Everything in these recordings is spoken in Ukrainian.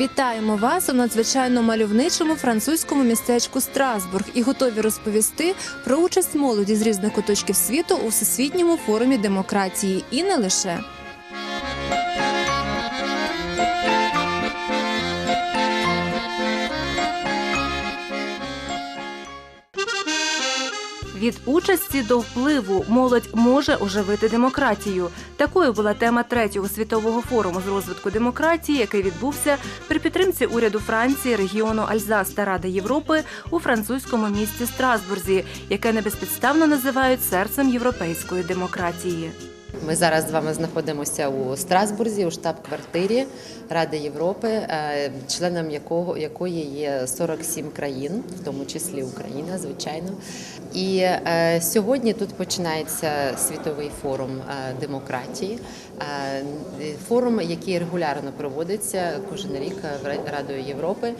Вітаємо вас у надзвичайно мальовничому французькому містечку Страсбург і готові розповісти про участь молоді з різних куточків світу у всесвітньому форумі демократії і не лише. Від участі до впливу молодь може оживити демократію. Такою була тема третього світового форуму з розвитку демократії, який відбувся при підтримці уряду Франції, регіону Альзас та Ради Європи у французькому місті Страсбурзі, яке небезпідставно називають серцем європейської демократії. Ми зараз з вами знаходимося у Страсбурзі, у штаб-квартирі Ради Європи, е, членом якого якої є 47 країн, в тому числі Україна, звичайно. І е, сьогодні тут починається світовий форум е, демократії. Форум, який регулярно проводиться кожен рік Радою Європи,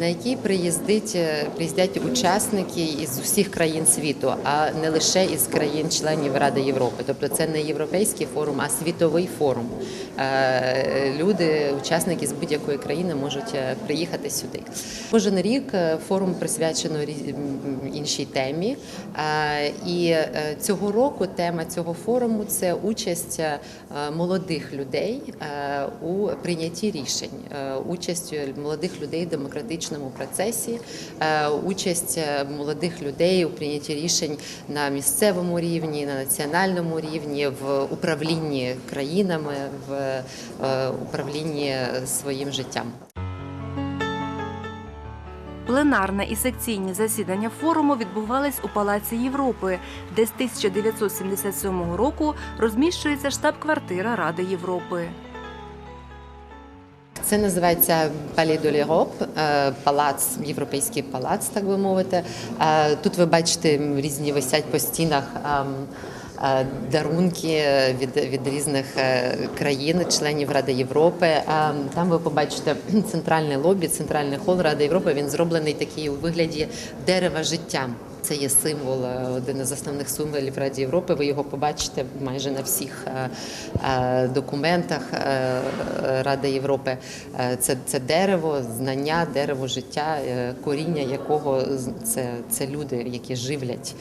на який приїздить приїздять учасники із усіх країн світу, а не лише із країн-членів Ради Європи. Тобто це не європейський форум, а світовий форум. Е, Люди, учасники з будь-якої країни можуть е, приїхати сюди. Кожен рік е, форум присвячено іншій темі. І цього року тема цього форуму це участь молодих людей у прийнятті рішень, участь молодих людей в демократичному процесі, участь молодих людей у прийнятті рішень на місцевому рівні, на національному рівні, в управлінні країнами, в е, управлінні своїм життям. Пленарне і секційні засідання форуму відбувались у Палаці Європи, де з 1977 року розміщується штаб-квартира Ради Європи. Це називається Palais de е, палац, європейський палац, так би мовити. Е, Тут ви бачите різні висять по стінах. Е, Дарунки від, від різних е, країн, членів Ради Європи. Е, Там ви побачите центральний лобі, центральний хол Ради Європи. Він зроблений такий у вигляді дерева життя. Це є символ, е, один із основних символів Ради Європи. Ви його побачите майже на всіх е, е, документах Ради Європи. Це, це дерево, знання, дерево життя, коріння якого це, це люди, які живлять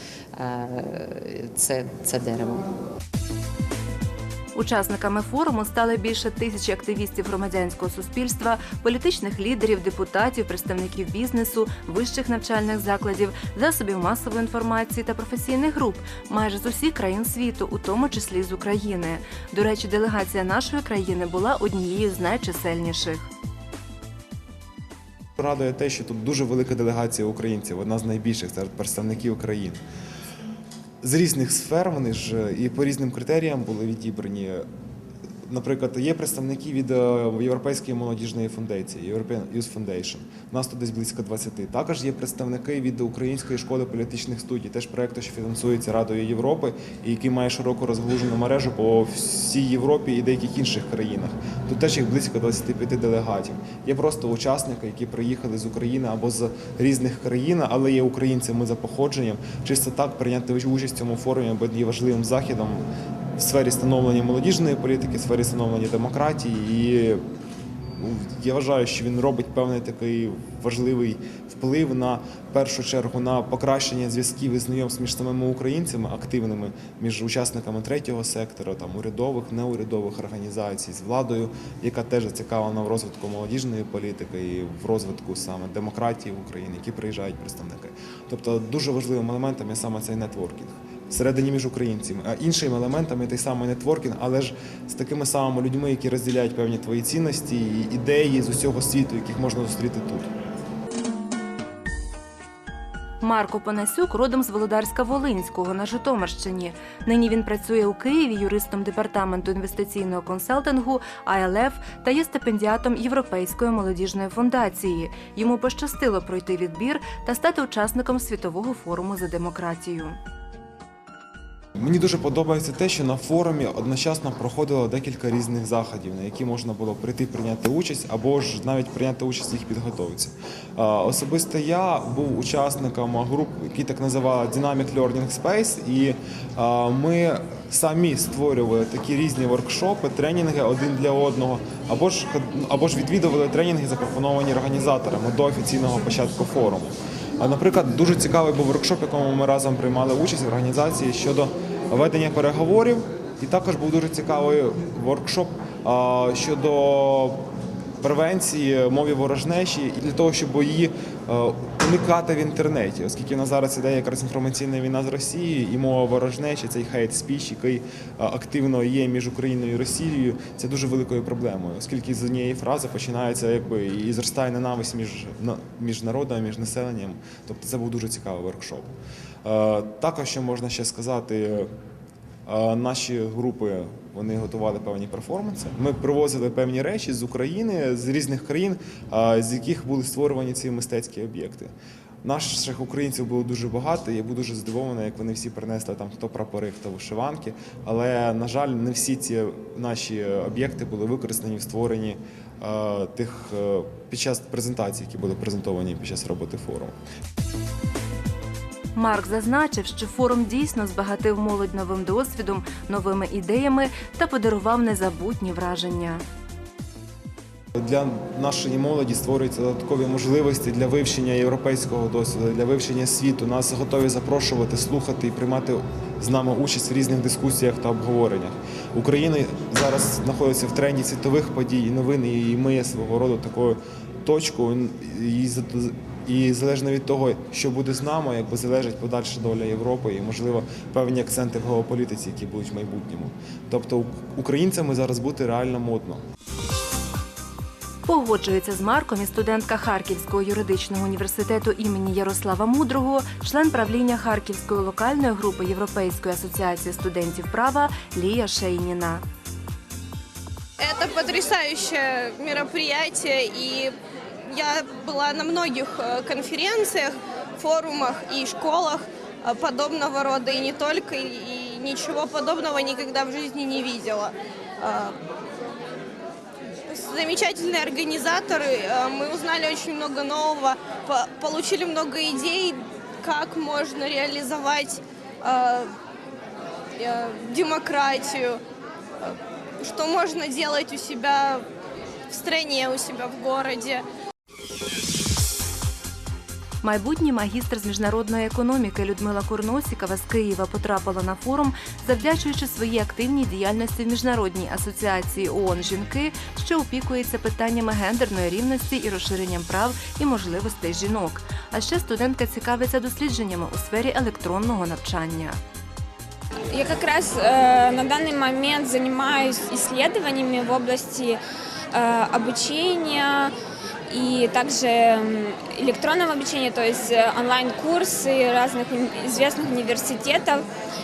це, це дерево. Учасниками форуму стали більше тисячі активістів громадянського суспільства, політичних лідерів, депутатів, представників бізнесу, вищих навчальних закладів, засобів масової інформації та професійних груп майже з усіх країн світу, у тому числі з України. До речі, делегація нашої країни була однією з найчисельніших. Радує те, що тут дуже велика делегація українців, одна з найбільших серед представників країн. З різних сфер вони ж е, і по різним критеріям були відібрані. Наприклад, є представники від е, Європейської молодіжної фундації European Youth Foundation. Нас тут десь близько 20. Також є представники від Української школи політичних студій, теж проєкту, що фінансується Радою Європи, і який має широко розгалужену мережу по всій Європі і деяких інших країнах. Тут теж їх близько 25 делегатів. Є просто учасники, які приїхали з України або з різних країн, але є українцями за походженням. Чисто так прийняти участь в цьому форумі є важливим західом в сфері становлення молодіжної політики, в сфері становлення демократії. І ну, я вважаю, що він робить певний такий важливий вплив на першу чергу на покращення зв'язків і знайомств між самими українцями, активними між учасниками третього сектора, там урядових, неурядових організацій з владою, яка теж зацікавлена в розвитку молодіжної політики і в розвитку саме демократії в Україні, які приїжджають представники. Тобто дуже важливим елементом є саме цей нетворкінг. Всередині між українцями, а іншим елементом є той самий нетворкінг, але ж з такими самими людьми, які розділяють певні твої цінності і ідеї з усього світу, яких можна зустріти тут. Марко Панасюк родом з Володарська Волинського на Житомирщині. Нині він працює у Києві юристом департаменту інвестиційного консалтингу АЛФ та є стипендіатом Європейської молодіжної фундації. Йому пощастило пройти відбір та стати учасником світового форуму за демократію. Мені дуже подобається те, що на форумі одночасно проходило декілька різних заходів, на які можна було прийти прийняти участь або ж навіть прийняти участь в їх підготовці. Особисто я був учасником груп, які так називали Dynamic Learning Space, і ми самі створювали такі різні воркшопи, тренінги один для одного, або ж або ж відвідували тренінги, запропоновані організаторами до офіційного початку форуму. Наприклад, дуже цікавий був воркшоп, якому ми разом приймали участь в організації щодо ведення переговорів. І також був дуже цікавий воркшоп щодо превенції мові ворожнечі і для того, щоб її е, уникати в інтернеті, оскільки в нас зараз іде якраз інформаційна війна з Росією і мова ворожнечі, цей хейт спіч, який е, активно є між Україною і Росією, це дуже великою проблемою, оскільки з однієї фрази починається якби і зростає ненависть між між народами, між населенням. Тобто це був дуже цікавий воркшоп. Е, Також що можна ще сказати. Наші групи вони готували певні перформанси. Ми привозили певні речі з України, з різних країн, з яких були створювані ці мистецькі об'єкти. Наших українців було дуже багато. Я був дуже здивований, як вони всі принесли там хто прапори, хто вишиванки. Але на жаль, не всі ці наші об'єкти були використані в створенні тих е, під час презентацій, які були презентовані під час роботи форуму. Марк зазначив, що форум дійсно збагатив молодь новим досвідом, новими ідеями та подарував незабутні враження. Для нашої молоді створюються додаткові можливості для вивчення європейського досвіду, для вивчення світу. Нас готові запрошувати, слухати і приймати з нами участь в різних дискусіях та обговореннях. Україна зараз знаходиться в тренді світових подій і новин, і ми є свого роду такою точкою. І залежно від того, що буде з нами, якби залежить подальша доля Європи і, можливо, певні акценти в геополітиці, які будуть в майбутньому. Тобто українцями зараз бути реально модно. Погоджується з Марком і студентка Харківського юридичного університету імені Ярослава Мудрого, член правління Харківської локальної групи Європейської асоціації студентів права Лія Шейніна. Это потрясающее мероприятие, и я была на многих э, конференциях, форумах и школах э, подобного рода, и не только, и ничего подобного никогда в жизни не видела. А, Замечательные организаторы, э, мы узнали очень много нового, по- получили много идей, как можно реализовать э, э, демократию, что можно делать у себя в стране, у себя в городе. Майбутній магістр з міжнародної економіки Людмила Курносікова з Києва потрапила на форум, завдячуючи своїй активній діяльності в міжнародній асоціації ООН жінки, що опікується питаннями гендерної рівності і розширенням прав і можливостей жінок. А ще студентка цікавиться дослідженнями у сфері електронного навчання. Я как раз э, на данный момент занимаюсь исследованиями в области э, обучения и также м, электронного обучения, то есть э, онлайн-курсы разных уни- известных университетов.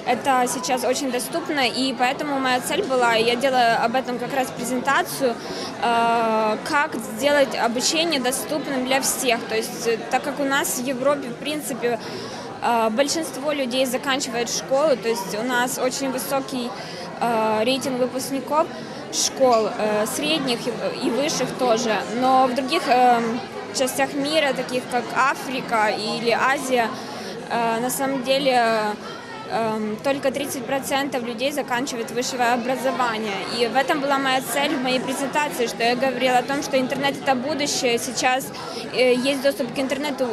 Это сейчас очень доступно, и поэтому моя цель была, и я делаю об этом как раз презентацию, э, как сделать обучение доступным для всех. То есть, э, так как у нас в Европе, в принципе, э, большинство людей заканчивает школу, то есть у нас очень высокий э, рейтинг выпускников школ, э, средних и- и высших тоже, но в других э, частях мира, таких как Африка или Азия, э, на самом деле эм, только 30% людей заканчивают высшее образование. И в этом была моя цель в моей презентации, что я говорила о том, что интернет это будущее. Сейчас э, есть доступ к интернету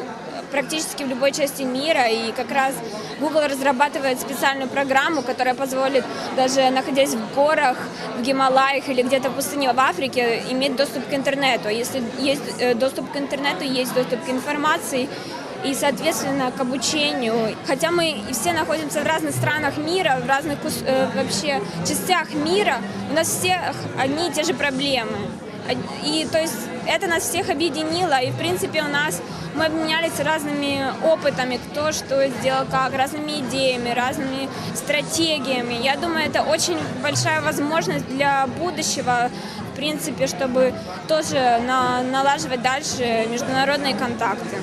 практически в любой части мира. И как раз Google разрабатывает специальную программу, которая позволит даже находясь в горах, в Гималаях или где-то в пустыне в Африке, иметь доступ к интернету. Если есть э, доступ к интернету, есть доступ к информации и, соответственно, к обучению. Хотя мы и все находимся в разных странах мира, в разных кус- э, вообще частях мира, у нас всех одни и те же проблемы. И то есть это нас всех объединило, и в принципе у нас мы обменялись разными опытами, кто что сделал как, разными идеями, разными стратегиями. Я думаю, это очень большая возможность для будущего, в принципе, чтобы тоже на- налаживать дальше международные контакты.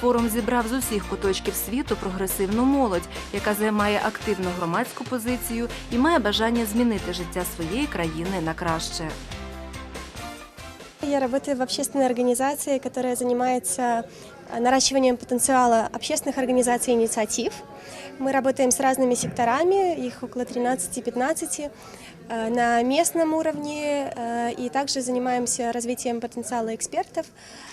Форум зібрав з усіх куточків світу прогресивну молодь, яка займає активну громадську позицію і має бажання змінити життя своєї країни на краще. Я работаю в общественной организации, которая занимается э, наращиванием потенциала общественных организаций и инициатив. Мы работаем с разными секторами, их около 13-15 э, на местном уровне, э, и также занимаемся развитием потенциала экспертов, э,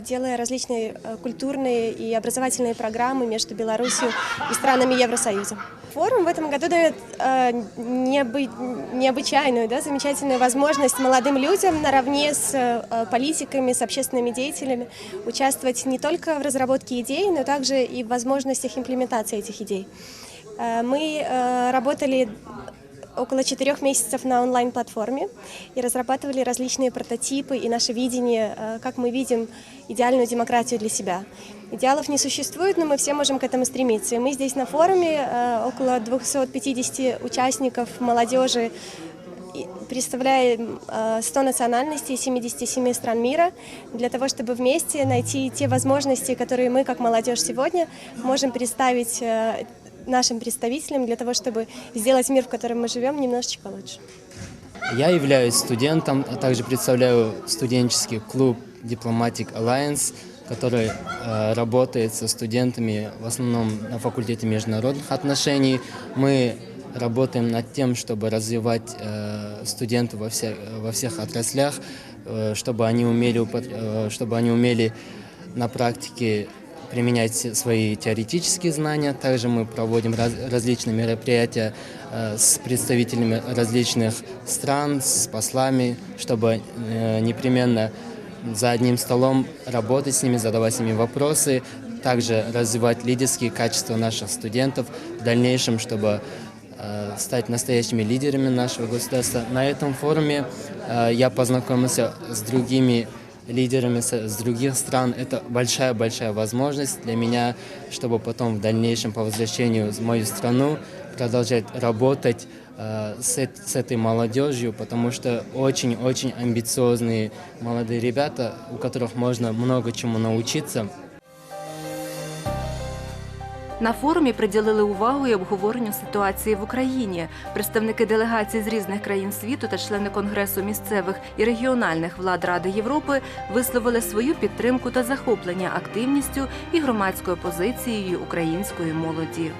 делая различные э, культурные и образовательные программы между Беларусью и странами Евросоюза. Форум в этом году дает э, необы- необычайную, да, замечательную возможность молодым людям наравне с э, политиками, с общественными деятелями участвовать не только в разработке идей, но также и в возможностях имплементации этих идей. Э, Мы э, работали около четырех месяцев на онлайн-платформе и разрабатывали различные прототипы и наше видение, э, как мы видим идеальную демократию для себя. Идеалов не существует, но мы все можем к этому стремиться. И мы здесь на форуме, э, около 250 участников, молодежи, и представляем э, 100 национальностей 77 стран мира для того, чтобы вместе найти те возможности, которые мы, как молодежь сегодня, можем представить э, нашим представителям для того, чтобы сделать мир, в котором мы живем, немножечко лучше. Я являюсь студентом, а также представляю студенческий клуб Diplomatic Alliance, который э, работает со студентами в основном на факультете международных отношений. Мы работаем над тем, чтобы развивать э, студентов во, вся- во всех отраслях, э, чтобы, они умели, э, чтобы они умели на практике применять свои теоретические знания. Также мы проводим раз- различные мероприятия э, с представителями различных стран, с послами, чтобы э, непременно за одним столом работать с ними, задавать с ними вопросы, также развивать лидерские качества наших студентов в дальнейшем, чтобы э, стать настоящими лидерами нашего государства. На этом форуме э, я познакомился с другими лидерами с, других стран. Это большая-большая возможность для меня, чтобы потом в дальнейшем по возвращению в мою страну продолжать работать э, с, с этой молодежью, потому что очень-очень амбициозные молодые ребята, у которых можно много чему научиться. На форумі приділили увагу і обговоренню ситуації в Україні. Представники делегацій з різних країн світу та члени конгресу місцевих і регіональних влад Ради Європи висловили свою підтримку та захоплення активністю і громадською позицією української молоді.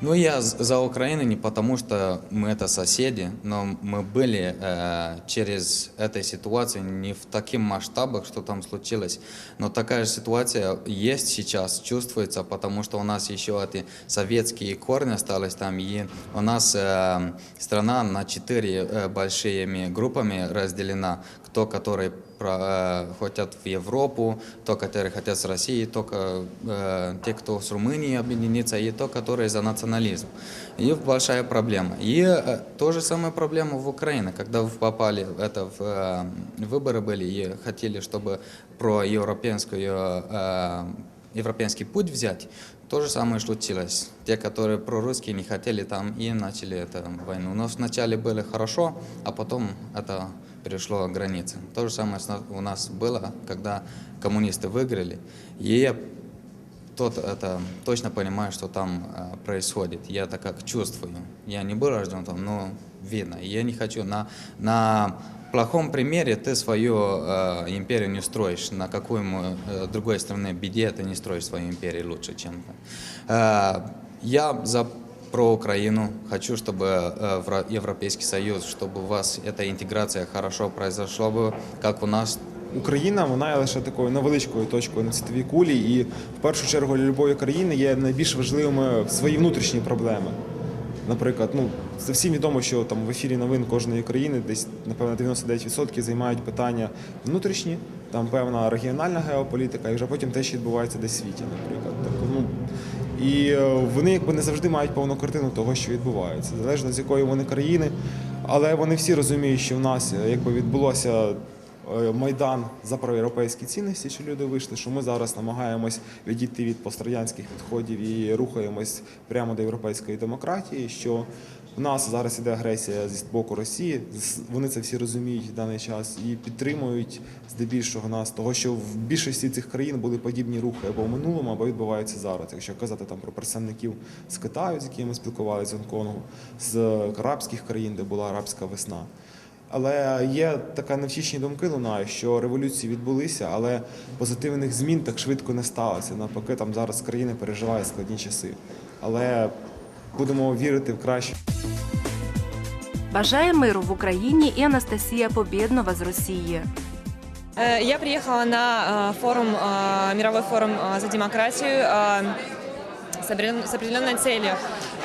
Ну, я з- за Украину не потому, что мы это соседи, но мы были э, через этой ситуации не в таких масштабах, что там случилось. Но такая же ситуация есть сейчас, чувствуется, потому что у нас еще эти советские корни остались там, и у нас э, страна на четыре э, большими группами разделена. Кто, который про, э, хотят в Европу, то, которые хотят с России, только э, те, кто с Румынии объединится, и то, которые за национализм. И большая проблема. И э, то же самая проблема в Украине, когда вы попали это в э, выборы были и хотели, чтобы про европейскую э, европейский путь взять, то же самое случилось. Те, которые прорусские, не хотели там и начали эту войну. Но вначале было хорошо, а потом это перешло границы. То же самое у нас было, когда коммунисты выиграли. И я тот это точно понимаю, что там э, происходит. Я это как чувствую. Я не был рожден там, но видно. Я не хочу на на плохом примере ты свою э, империю не строишь. На какой э, другой стране беде ты не строишь свою империю лучше, чем. Э, я за про Украину. Хочу, чтобы э, в Ра- Европейский Союз, чтобы у вас эта интеграция хорошо произошла бы, как у нас Україна вона є лише такою невеличкою точкою на світовій кулі, і в першу чергу для любої країни є найбільш важливими свої внутрішні проблеми. Наприклад, ну це всім відомо, що там в ефірі новин кожної країни десь напевно 99% займають питання внутрішні, там певна регіональна геополітика, і вже потім те, що відбувається десь в світі, наприклад. І е, вони якби не завжди мають повну картину того, що відбувається, залежно з якої вони країни. Але вони всі розуміють, що в нас е, якби відбулося е, майдан за проєвропейські цінності, що люди вийшли, що ми зараз намагаємось відійти від пострадянських підходів і рухаємось прямо до європейської демократії. що У нас зараз іде агресія зі боку Росії. Вони це всі розуміють в даний час і підтримують здебільшого нас, того що в більшості цих країн були подібні рухи або в минулому, або відбуваються зараз. Якщо казати там про представників з Китаю, з якими спілкувалися з Гонконгу, з арабських країн, де була арабська весна. Але є така невтішні думки лунає, що революції відбулися, але позитивних змін так швидко не сталося. Навпаки, там зараз країна переживає складні часи. Але будемо вірити в краще. Бажає миру в Україні і Анастасія Побєднова з Росії. Э, Я приехала на э, форум, э, мировой форум э, за демократию э, с определен- с определенной целью.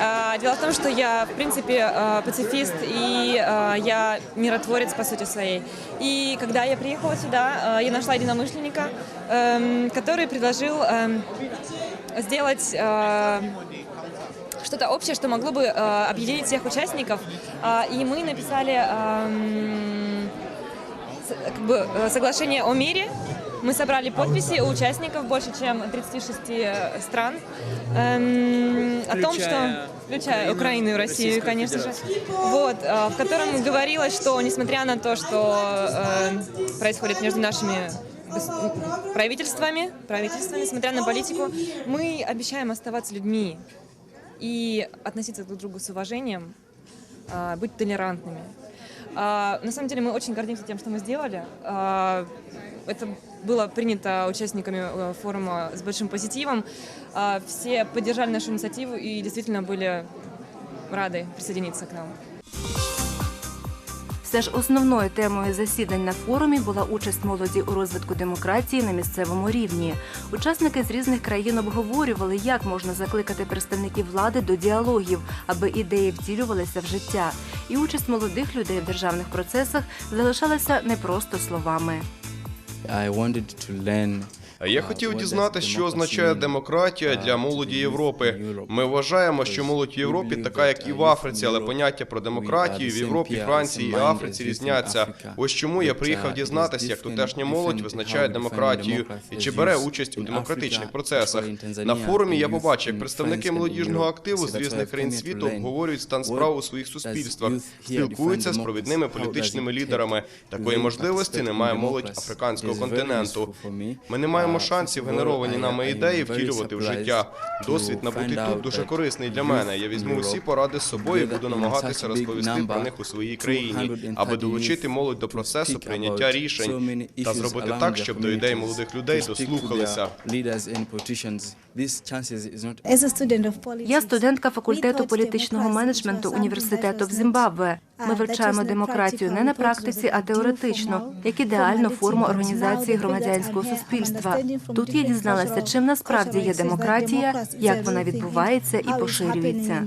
Э, Дело в том, что я, в принципе, э, пацифист и э, я миротворец по сути своей. И когда я приехала сюда, э, я нашла единомышленника, эм, который предложил эм, сделать э, что-то общее, что могло бы э, объединить всех участников. А, и мы написали с- как бы, э, соглашение о мире. Мы собрали подписи у участников больше, чем 36 э, стран. Эм, о том, что... Включая Украину и Россию, конечно же. Вот, э, в котором говорилось, что несмотря на то, что э, происходит между нашими правительствами, правительствами, несмотря на политику, мы обещаем оставаться людьми и относиться друг к другу с уважением, а, быть толерантными. А, На самом деле мы очень гордимся тем, что мы сделали. А, Это было принято участниками э, форума с большим позитивом. А, Все поддержали нашу инициативу и действительно были рады присоединиться к нам. Все ж основною темою засідань на форумі була участь молоді у розвитку демократії на місцевому рівні. Учасники з різних країн обговорювали, як можна закликати представників влади до діалогів, аби ідеї втілювалися в життя. І участь молодих людей в державних процесах залишалася не просто словами. I wanted to learn Я хотів дізнатися, що означає демократія для молоді Європи. Ми вважаємо, що молодь в Європі така, як і в Африці, але поняття про демократію в Європі, Франції і Африці різняться. Ось чому я приїхав дізнатися, як тутешня молодь визначає демократію і чи бере участь у демократичних процесах. На форумі я побачив, як представники молодіжного активу з різних країн світу обговорюють стан справ у своїх суспільствах, спілкуються з провідними політичними лідерами. Такої можливості немає молодь африканського континенту. Ми не маємо шансів генеровані нами ідеї втілювати в життя. Досвід набутий тут дуже корисний для мене. Я візьму усі поради з собою і буду намагатися розповісти про них у своїй країні, аби долучити молодь до процесу прийняття рішень та зробити так, щоб до ідей молодих людей дослухалися. Я студентка факультету політичного менеджменту університету в Зімбабве. Ми вивчаємо демократію не на практиці, а теоретично, як ідеальну форму організації громадянського суспільства. Тут я дізналася, чим насправді є демократія, як вона відбувається і поширюється.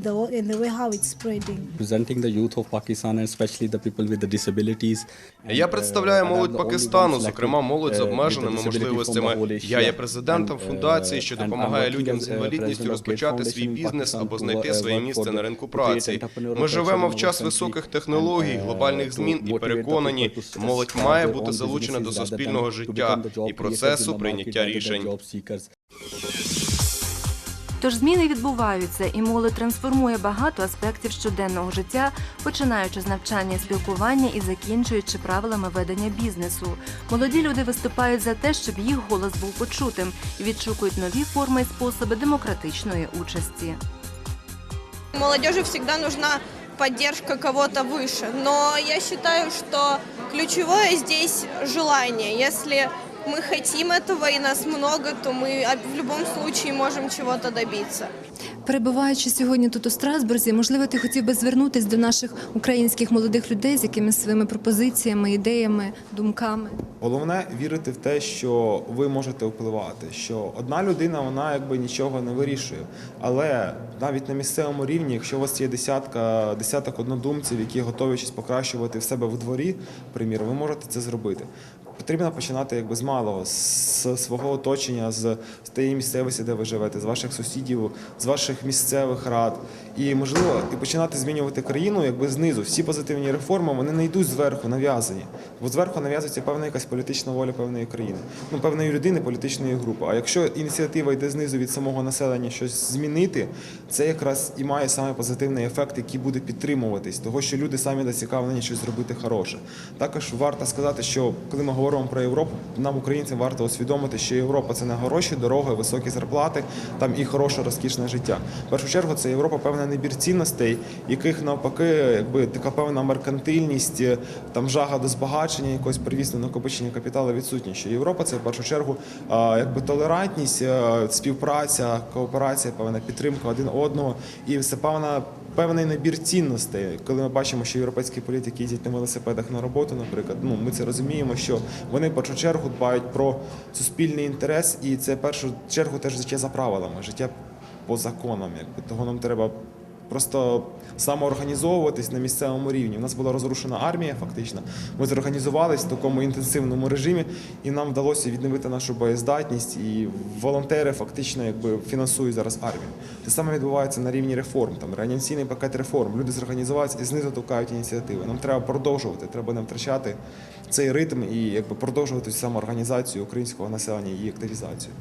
Я представляю молодь Пакистану, зокрема молодь з обмеженими можливостями. Я є президентом фундації, що допомагає людям з інвалідністю розпочати свій бізнес або знайти своє місце на ринку праці. Ми живемо в час високих технологій, глобальних змін і переконані, молодь має бути залучена до суспільного життя і процесу прийняття рішень. Тож зміни відбуваються, і молодь трансформує багато аспектів щоденного життя, починаючи з навчання і спілкування і закінчуючи правилами ведення бізнесу. Молоді люди виступають за те, щоб їх голос був почутим і відшукують нові форми і способи демократичної участі. Молодежи всегда нужна поддержка кого-то выше. Но я считаю, что ключевое здесь желание. Если мы хотим этого и нас много, то мы в любом случае можем чего-то добиться. Перебуваючи сьогодні тут у Страсбурзі, можливо, ти хотів би звернутися до наших українських молодих людей з якимись своїми пропозиціями, ідеями, думками. Головне вірити в те, що ви можете впливати. Що одна людина вона якби нічого не вирішує. Але навіть на місцевому рівні, якщо у вас є десятка, десяток однодумців, які готові щось покращувати в себе в дворі, примір, ви можете це зробити. Потрібно починати якби з малого, з свого оточення, з, з тієї місцевості, де ви живете, з ваших сусідів, з ваших місцевих рад. І можливо, і починати змінювати країну якби знизу. Всі позитивні реформи вони не йдуть зверху нав'язані. Бо зверху нав'язується певна якась політична воля певної країни, ну певної людини, політичної групи. А якщо ініціатива йде знизу від самого населення щось змінити, це якраз і має саме позитивний ефект, який буде підтримуватись, того що люди самі зацікавлені щось зробити хороше. Також варто сказати, що коли ми говоримо про Європу, нам, українцям, варто усвідомити, що Європа це не гроші, дороги, високі зарплати, там і хороше, розкішне життя. В першу чергу це Європа певний набір цінностей, яких навпаки, якби така певна меркантильність, е, там жага до збагачення, якогось первісне накопичення капіталу відсутні. Що Європа це в першу чергу якби толерантність, е, співпраця, кооперація, певна підтримка один одного, і це певна. Певний набір цінностей, коли ми бачимо, що європейські політики їздять на велосипедах на роботу, наприклад, ну ми це розуміємо, що вони в першу чергу дбають про суспільний інтерес, і це в першу чергу теж життя за правилами, життя по законам. Якби того нам треба просто самоорганізовуватись на місцевому рівні. У нас була розрушена армія, фактично. Ми зорганізувались в такому інтенсивному режимі, і нам вдалося відновити нашу боєздатність. І волонтери фактично якби фінансують зараз армію. Те саме відбувається на рівні реформ. Там реанімаційний пакет реформ. Люди зорганізувалися і знизу товкають ініціативи. Нам треба продовжувати, треба не втрачати цей ритм і якби продовжувати самоорганізацію українського населення і активізацію.